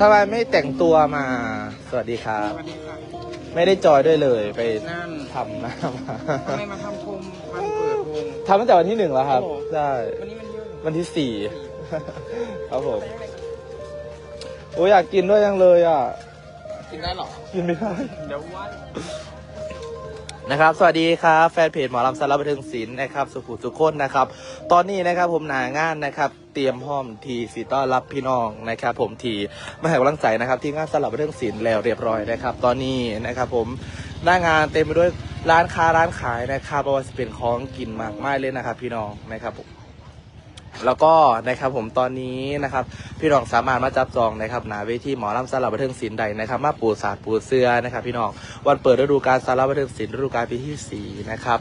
ทำไมไม่แต่งตัวมา สวัสดีครับ สวัสดีค่ะไม่ได้จอยด้วยเลยไปนั่นทำหน้ามาทำไมมาทำโคมวันเปิดวง ทำตั้งแต่วันที่หนึ่งแล้วครับ โอ้โห ใช่ วันนี้มันเยอะวันที่สี่ ครับผม โอ้ยอยากกินด้วยยังเลยอะ กินได้หรอ กินไม่ได้ เดี๋ยวว่า นะครับ สวัสดีครับแฟนเพจหมอลำสารบันเทิงศิลป์นะครับ สุขุสุขคนนะครับ ตอนนี้นะครับผมหนางานนะครับ เตรียมห้อมทีสีต้อนรับพี่น้องนะครับ ผมทีมาให้กำลังใจนะครับ ที่งานสลับบันเทิงศิลป์แล้วเรียบร้อยนะครับ ตอนนี้นะครับผมหน้างานเต็มไปด้วยร้านค้าร้านขายนะครับไม่ว่าจะเป็นของกินมากมายเลยนะครับ พี่น้องนะครับผม แล้วก็นะครับผมตอนนี้นะครับพี่น้องสามารถมาจับจองนะครับหนาเวทีหมอลำสลับบันเทิงศิลป์ใดนะครับมาปูศาสตร์ปูเสื้อนะครับ พี่น้องวันเปิดฤดูกาลสลับบันเทิงศิลป์ฤดูกาลปีที่สี่นะครับ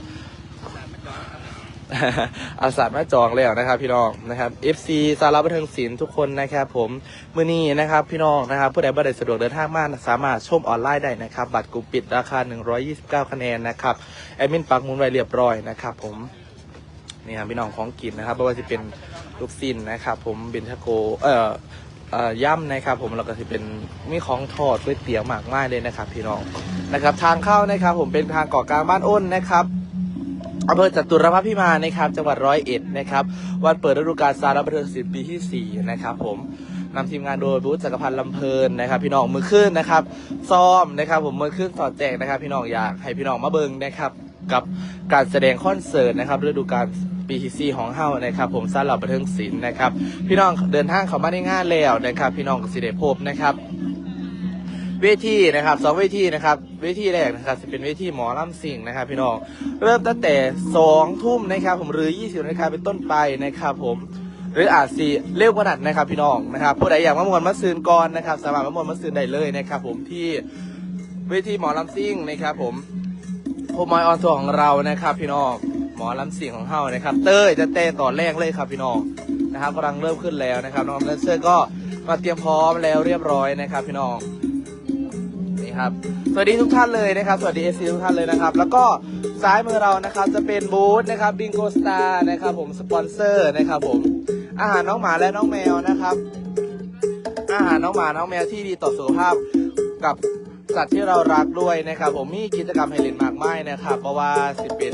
อาสามาจองแล้วนะครับ พี่น้องนะครับ FC สาระบันเทิงศิลป์ทุกคนนะครับผมมื้อนี้นะครับ พี่น้องนะครับผู้ใดบ่ได้สะดวกเดินทางมาสามารถชมออนไลน์ได้นะครับบัตรกลุ่มปิดราคา 129 คะแนนนะครับแอดมินปักมุนไว้เรียบร้อยนะครับผม นี่ครับพี่น้องของกินนะครับไม่ว่าจะเป็นลูกซินนะครับผมเบนทาโกเอ่อเอ่อย่ำนะครับ ผมแล้วก็จะเป็นมีของทอดก๋วยเตี๋ยวหมากไม้เลยนะครับพี่น้องนะครับ ทางเข้านะครับ ผมเป็นทางเกาะกลางบ้านอ้นนะครับอำเภอจตุรพัพิมานนะครับ จังหวัดร้อยเอ็ดนะครับ วันเปิดฤดูกาลสารบันเทิงศิลป์ปีที่ 4 นะครับผมนำทีมงานโดยบูธจักรพันธ์ลำเพลินนะครับ พี่น้องมือขึ้นนะครับ ซ้อมนะครับ ผมมือขึ้นสอดแจกนะครับ พี่น้องอยากให้พี่น้องมาเบิงนะครับ กับการแสดงคอนเสิร์ตนะครับฤดูกาล ปีที่สี่ของเฮานะครับ ผมสารบันเทิงศิลป์นะครับ พี่น้องเดินทางเข้ามาในงานแล้วนะครับ พี่น้องก็สิได้พบนะครับ เวทีนะครับสองเวทีนะครับเวทีแรกนะครับจะเป็นเวทีหมอลำสิงห์นะครับพี่น้องเริ่มตั้งแต่สองทุ่มนะครับผมหรือยี่สิบนาฬิกาเป็นต้นไปนะครับผมหรืออาจสีเร็วกว่านั้นนะครับพี่น้องนะครับผู้ใดอยากมามวนมาซื้อก่อนนะครับสามารถมามวนมาซื้อได้เลยนะครับ ผมที่เวทีหมอลำซิ่งนะครับ ผมโฮมอยออนทัวร์ของเรานะครับ พี่น้อง หมอลำสิงของเฮานะครับ เต้ยจะเต้ต่อแรกเลยครับพี่น้องนะครับกำลังเริ่มขึ้นแล้วนะครับน้องแดนเซอร์ก็มาเตรียมพร้อมแล้วเรียบร้อยนะครับพี่น้องนี่ครับสวัสดีทุกท่านเลยนะครับ สวัสดีเอซีทุกท่านเลยนะครับ แล้วก็ซ้ายมือเรานะครับจะเป็นบูธนะครับบิงโกสตาร์นะครับผมสปอนเซอร์นะครับผมอาหารน้องหมาและน้องแมวนะครับ อาหารน้องหมาน้องแมวที่ดีต่อสุขภาพกับสัตว์ที่เรารักด้วยนะครับ ผมมีกิจกรรมให้เล่นมากมายนะครับ เพราะว่าสิเป็น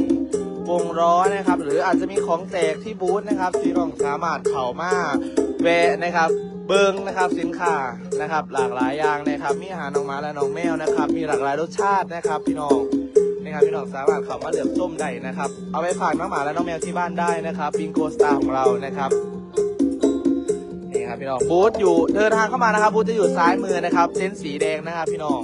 วงล้อนะครับ หรืออาจจะมีของแจกที่บูธนะครับที่น้องสามารถเข่ามาแวะนะครับ เบิ้งนะครับสินค้านะครับ หลากหลายอย่างนะครับ มีอาหารน้องหมาและน้องแมวนะครับ มีหลากหลายรสชาตินะครับ พี่น้องนะครับพี่น้องสามารถเข้ามาเหลือบส้มได้นะครับ เอาไปฝากน้องหมาและน้องแมวที่บ้านได้นะครับบิงโกสตาร์ของเรานะครับนี่ครับพี่น้องบูธอยู่เดินทางเข้ามานะครับบูธจะอยู่ซ้ายมือนะครับเส้นสีแดงนะครับพี่น้อง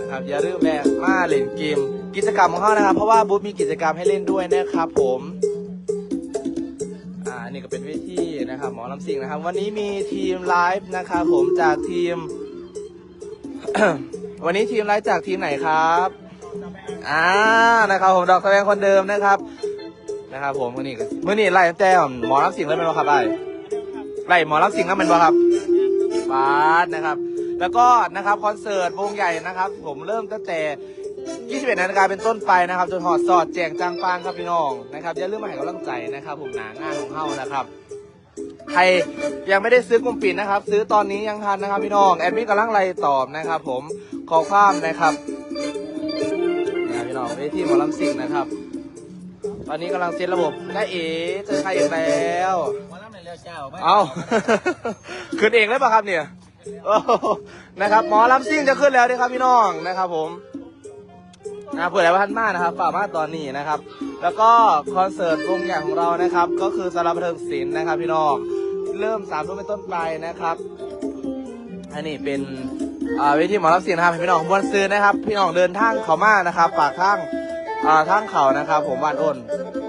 นะครับอย่าลืมแบกมาเล่นเกม กิจกรรมของเขานะครับ เพราะว่าบูธมีกิจกรรมให้เล่นด้วยนะครับ ผมอ่านี่ก็เป็นเวทีนะครับหมอลำสิงนะครับ วันนี้มีทีมไลฟ์นะครับผมจากทีม วันนี้ทีมไลฟ์จากทีมไหนครับอ่านะครับผมดอกแสดงคนเดิมนะครับนะครับ ผมวันนี้มื่อนี้ไล่ตั้งแต่หมอลำสิงห์เลยเป็นไหมครับไอไล่หมอรับสิ่งนั้นเป็นบ่ครับบาสนะครับ แล้วก็นะครับคอนเสิร์ตวงใหญ่นะครับ ผมเริ่มตั้งแต่ 21นาฬิกาเป็นต้นไปนะครับจนหอดสอดแจงจางปางครับพี่น้องนะครับอย่าลืมมาให้กำลังใจนะครับ ผมหนางานของเฮานะครับใครยังไม่ได้ซื้อกลุ่มปิดนะครับ ซื้อตอนนี้ยังทันนะครับพี่น้องแอดมินกำลังไล่ตอบนะครับ ผมขอความนะครับนะครับพี่น้องเวทีหมอลำสิ่งนะครับ ตอนนี้กำลังเซตระบบได้เอ๋เจอใครอีกแล้ววันนั้นเร็วเจ้าไม่เอาขึ้นเองเลยป่ะครับเนี่ยโอ้โหนะครับหมอลำซิ่งจะขึ้นแล้วนะครับพี่น้องนะครับผม นะเผื่ออะไรว่าท่านมากนะครับฝากมาตอนนี้นะครับ แล้วก็คอนเสิร์ตวงใหญ่ของเรานะครับ ก็คือสารบันเทิงศิลป์นะครับ พี่น้องเริ่มสามทุ่มเป็นต้นไปนะครับ อันนี้เป็นเวทีหมอลำซิ่งนะครับพี่น้องมวนซื้อนะครับ พี่น้องเดินทางเขามานะครับฝากทางทางเขานะครับ ผมบ้านอ้น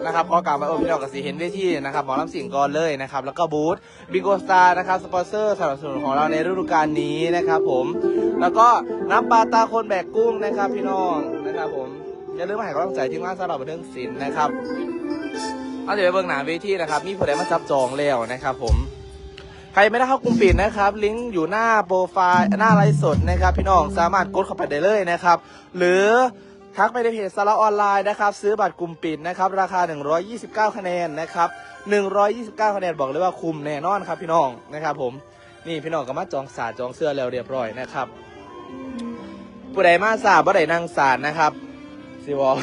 นะครับก็กลับมาโอ้พี่น้องกับสีเห็นเวทีนะครับหมอลำสิงก่อนเลยนะครับ แล้วก็บูธบิโกสตาร์นะครับสปอนเซอร์สนับสนุนของเราในฤดูกาลนี้นะครับ ผม แล้วก็น้ำปลาตาคนแบกกุ้งนะครับ พี่น้อง นะครับผม อย่าลืมมาให้กำลังใจที่งานสำหรับบันเทิงศิลป์นะครับเอาเดี๋ยวไปเบิ่งหนาเวทีนะครับ มีผู้ใดมาจับจองแล้วนะครับ ผม ใครไม่ได้เข้ากลุ่มปิดนะครับ ลิงก์อยู่หน้าโปรไฟล์หน้าไลฟ์สดนะครับ พี่น้องสามารถกดเข้าไปได้เลยนะครับ หรือทักไปในเพจสาระออนไลน์นะครับซื้อบัตรกลุ่มปิดนะครับ ราคา 129 คะแนนนะครับ 129 คะแนนบอกเลยว่าคุ้มแน่นอนครับพี่น้องนะครับ ผมนี่พี่น้องก็มาจองสาจองเสื้อแล้วเรียบร้อยนะครับ ผู้ใดมาสาบ่ได้นั่งสารนะครับสิบอก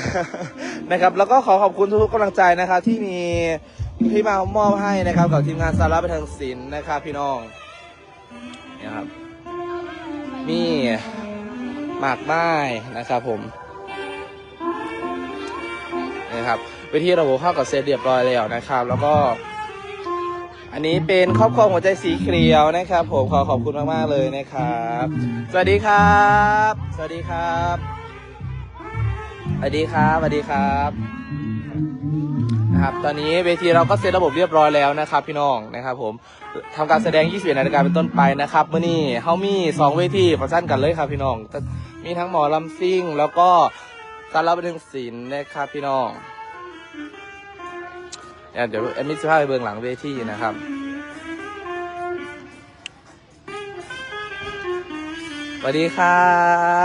นะครับ แล้วก็ขอขอบคุณทุกๆกำลังใจนะครับที่มีที่มามอบให้นะครับ กับทีมงานสาระบันเทิงศิลป์นะครับพี่น้องเนี่ยครับมีหมากไม้นะครับผมนะครับเวทีระบบเข้ากับเซตเรียบร้อยแล้วนะครับ แล้วก็ อันนี้เป็นครอบครัวหัวใจสีเขียวนะครับ ผมขอขอบคุณมากๆเลยนะครับ สวัสดีครับ สวัสดีครับ สวัสดีครับ สวัสดีครับนะครับ ตอนนี้เวทีเราก็เซตระบบเรียบร้อยแล้วนะครับ พี่น้องนะครับ ผมทำการแสดง 21นาฬิกาเป็นต้นไปนะครับเมื่อนี้เฮามีสองเวทีประชันกันเลยครับ พี่น้อง มีทั้งหมอลำซิ่ง แล้วก็สารบันเทิงศิลป์นะครับพี่น้อง เนี่ยเดี๋ยวแอดมิสภาพไปเบื้องหลังเวทีนะครับสวัสดีครั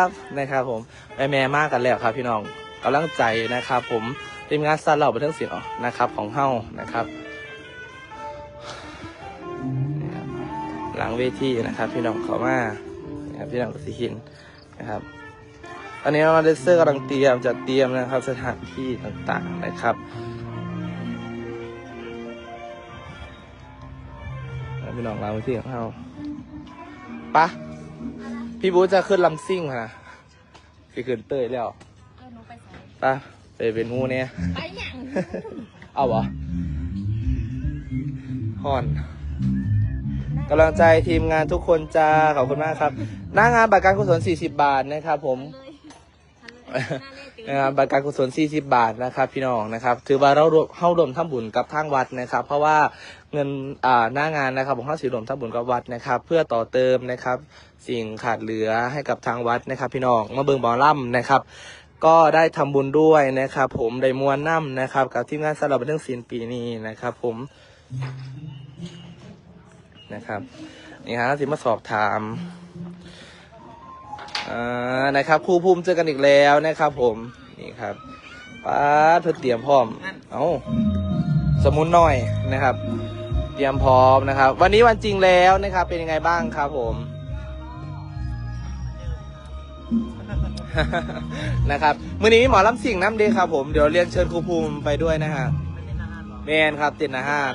บนะครับผมแม่แม่มากกันแล้วครับ พี่น้องกำลังใจนะครับ ผมทีมงานสารเหล่าบันเทิงศิลป์นะครับ ของเฮ้านะครับหลังเวทีนะครับ พี่น้องเขามานะครับพี่น้องกสิหินนะครับตอนนี้เราเดเซอร์กำลังเตรียมจัดเตรียมนะครับ สถานที่ต่างๆนะครับ แล้วพี่น้องหลังเวทีของเราปะพี่บูธจะขึ้นลำซิ่งค่ะไปขึ้นเตยแล้วปะไปเป็นงูเนี่ยไปยังเอาเหรอฮอนกำลังใจทีมงานทุกคนจ้าขอบคุณมากครับ หน้างานบัตรการกุศล40 บาทนะครับผม นเลยหน้าเล่ตีนะครับบัตรการกุศล40 บาทนะครับ พี่น้องนะครับ ถือว่าเรารวมเข้ารวมทำบุญกับทางวัดนะครับ เพราะว่าเงินอ่าหน้างานนะครับผมเข้าสีรวมทำบุญกับวัดนะครับ เพื่อต่อเติมนะครับ สิ่งขาดเหลือให้กับทางวัดนะครับ พี่น้องมาเบิงบอล่ำนะครับ ก็ได้ทำบุญด้วยนะครับ ผมได้มวลน้ำนะครับ กับทีมงานสำหรับบันเทิงศิลป์ปีนี้นะครับ ผมนะครับนี่ฮะสิมาสอบถาม อ่านะครับครูภูมิเจอกันอีกแล้วนะครับ ผมนี่ครับป้าเธอเตรียมพร้อม เอาสมุนหน่อยนะครับ เตรียมพร้อมนะครับ วันนี้วันจริงแล้วนะครับ เป็นยังไงบ้างครับผมนะครับมือนี้มีหมอลำสิ่งน้ำเดีครับผมเดี๋ยวเรียนเชิญครูภูมิไปด้วยนะฮะแมนครับติดอาหาร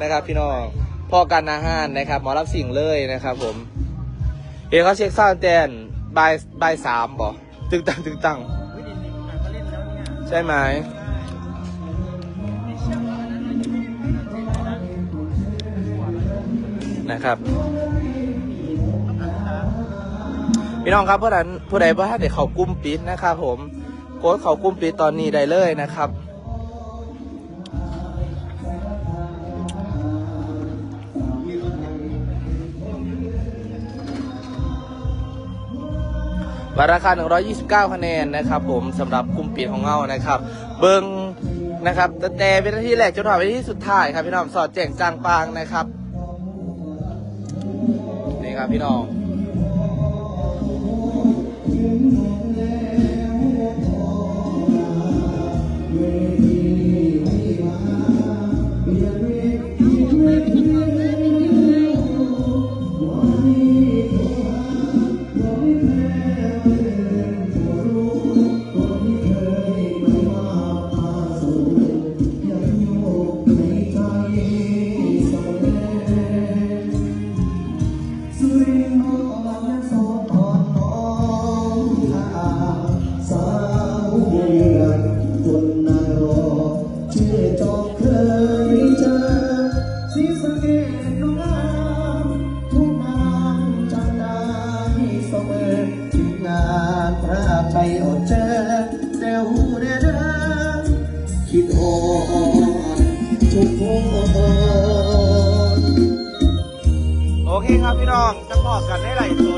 นะครับ พี่น้องพอกันอาหารนะครับ หมอลำสิ่งเลยนะครับ ผม เห็นเขาเช็คซ่าวด์แตนบายบายสามบ่ตึงตังตึงตังใช่ไหม นะครับพี่น้องครับผู้ใดผู้ใดบ่ถ้าเด็กเขากลุ้มปิดนะครับผมโค้ดเขากลุ้มปิดตอนนี้ได้เลยนะครับ บัตรราคา 129 คะแนนนะครับผมสำหรับกลุ่มปิดของเงานะครับ เบิงนะครับแต่แต่เป็นที่แรกจนถึงเป็นที่สุดท้ายครับพี่น้องสอดแจ้งจางปางนะครับนี่ครับพี่น้อง ทุกคนโอเคครับพี่น้องจะพอกันได้หลายสุด